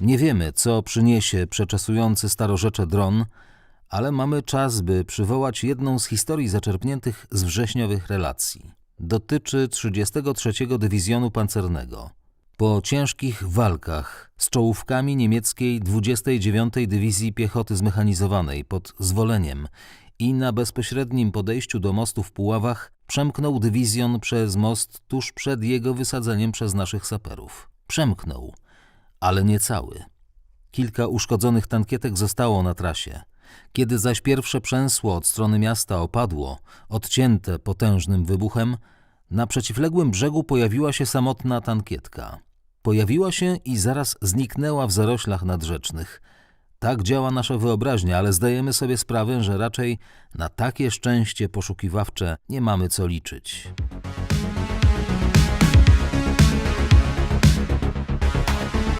Nie wiemy, co przyniesie przeczesujący starorzecze dron, ale mamy czas, by przywołać jedną z historii zaczerpniętych z wrześniowych relacji. Dotyczy 33. Dywizjonu Pancernego. Po ciężkich walkach z czołówkami niemieckiej 29. Dywizji Piechoty Zmechanizowanej pod Zwoleniem i na bezpośrednim podejściu do mostu w Puławach przemknął dywizjon przez most tuż przed jego wysadzeniem przez naszych saperów. Przemknął, ale nie cały. Kilka uszkodzonych tankietek zostało na trasie. Kiedy zaś pierwsze przęsło od strony miasta opadło, odcięte potężnym wybuchem, na przeciwległym brzegu pojawiła się samotna tankietka. Pojawiła się i zaraz zniknęła w zaroślach nadrzecznych. Tak działa nasza wyobraźnia, ale zdajemy sobie sprawę, że raczej na takie szczęście poszukiwawcze nie mamy co liczyć.